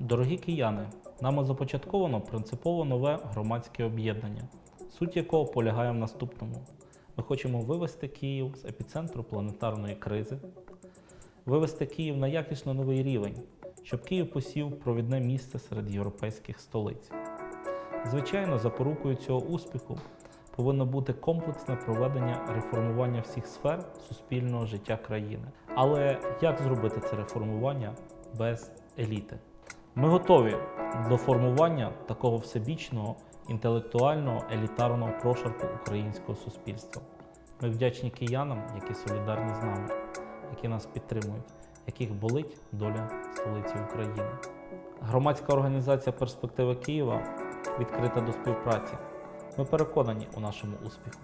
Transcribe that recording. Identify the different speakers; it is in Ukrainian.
Speaker 1: Дорогі кияни, нами започатковано принципово нове громадське об'єднання, суть якого полягає в наступному: ми хочемо вивести Київ з епіцентру планетарної кризи, вивести Київ на якісно новий рівень, щоб Київ посів провідне місце серед європейських столиць. Звичайно, запорукою цього успіху повинно бути комплексне проведення реформування всіх сфер суспільного життя країни. Але як зробити це реформування без еліти? Ми готові до формування такого всебічного інтелектуального елітарного прошарку українського суспільства. Ми вдячні киянам, які солідарні з нами, які нас підтримують, яких болить доля столиці України. Громадська організація Перспективи Києва відкрита до співпраці. Ми переконані у нашому успіху.